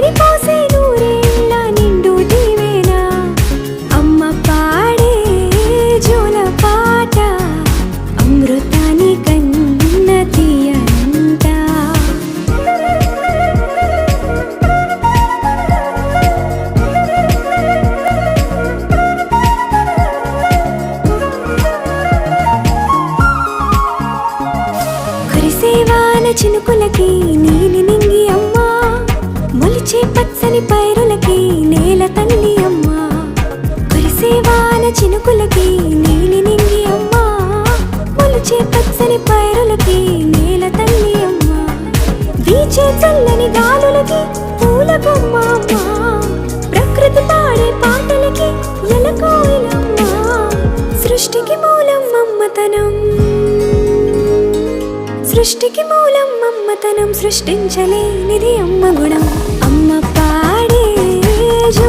ఊపిరి నూరేళ్ళ నిండు దీవేనా. అమ్మ పాడే జోల పాట అమృతాని కన్న కురిసేవాన పచ్చని నేల తల్లి అమ్మ. వీచే చల్లని గాలులకి పూల బొమ్మ ప్రకృతి పాడే పాటలకి సృష్టికి మూలం మమ్మతనం సృష్టికి మూలం మమ్మతనం సృష్టించలేనిది అమ్మ గుణం. అమ్మ పాడే జో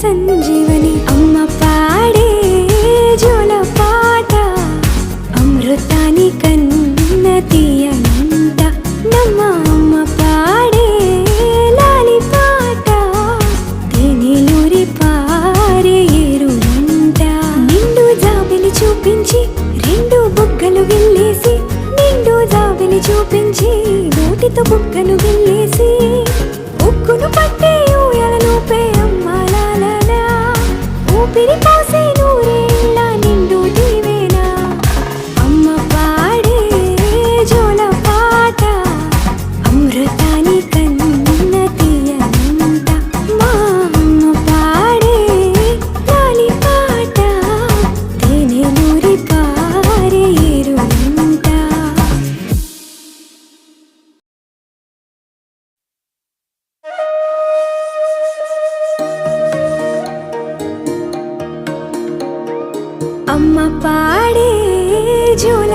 సంజీవని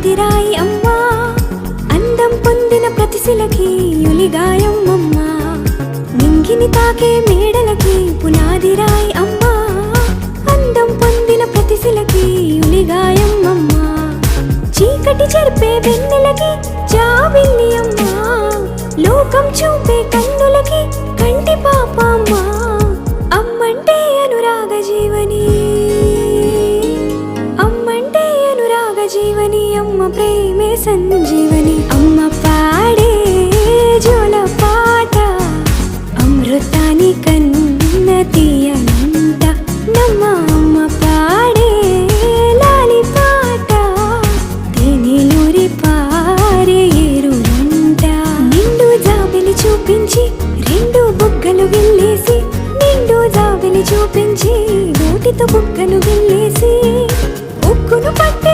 ఆదిరాయి అమ్మా. అందం పొందిన ప్రతిశిలకి యులిగాయం అమ్మా నింగిని తాకే మేడలకి పునాదిరాయి అమ్మా. అందం పొందిన ప్రతిశిలకి యులిగాయం అమ్మా చీకటి చెరిపే వెన్నెలకి జాబిల్లి అమ్మా. లోకం చూపే కన్నులకి కంటి పాపమ్మా అమ్మంటే అనురాగ జీవని సంజీవని అమ్మ ప్రేమే సంజీవని. అమ్మ పాడే జోల పాట అమృతాని కన్న తీయనంట నమ్మ అమ్మ పాడే లాలి పాట తేనెలూరి పారే ఏరునంట నిండు జాబిలి చూపించి రెండు బుగ్గలు వెళ్ళేసి నిండు జాబిలి చూపించి నోటితో బుగ్గను పట్టి